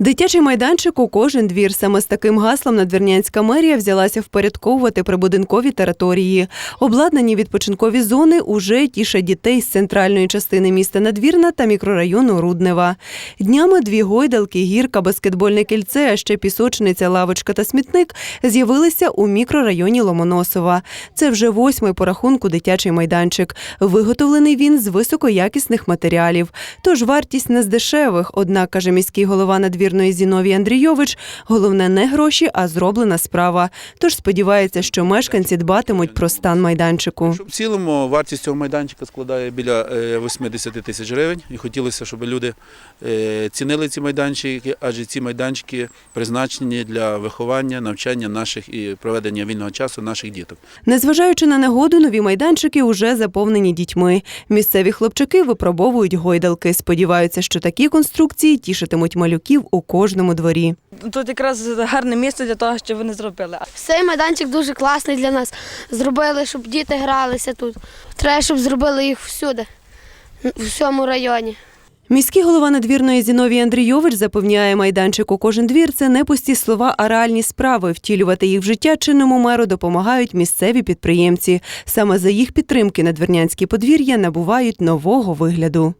Дитячий майданчик у кожен двір. Саме з таким гаслом надвірнянська мерія взялася впорядковувати прибудинкові території. Обладнані відпочинкові зони уже тішать дітей з центральної частини міста Надвірна та мікрорайону Руднева. Днями дві гойдалки, гірка, баскетбольне кільце, а ще пісочниця, лавочка та смітник з'явилися у мікрорайоні Ломоносова. Це вже восьмий по рахунку дитячий майданчик. Виготовлений він з високоякісних матеріалів. Тож вартість не з дешевих. Однак, каже міський голова надвірної Зіновій Андрійович, головне не гроші, а зроблена справа. Тож сподівається, що мешканці дбатимуть про стан майданчику. В цілому вартість цього майданчика складає біля е, 80 тисяч гривень. І хотілося, щоб люди е, цінили ці майданчики, адже ці майданчики призначені для виховання, навчання наших і проведення вільного часу наших діток. Незважаючи на негоду, нові майданчики уже заповнені дітьми. Місцеві хлопчаки випробовують гойдалки. Сподіваються, що такі конструкції тішитимуть малюків у кожному дворі. Тут якраз гарне місце для того, що вони зробили. Цей майданчик дуже класний для нас. Зробили, щоб діти гралися тут. Треба, щоб зробили їх всюди, в всьому районі. Міський голова надвірної Зіновій Андрійович запевняє, майданчик у кожен двір це не пусті слова, а реальні справи. Втілювати їх в життя чинному меру допомагають місцеві підприємці. Саме за їх підтримки надвірнянські подвір'я набувають нового вигляду.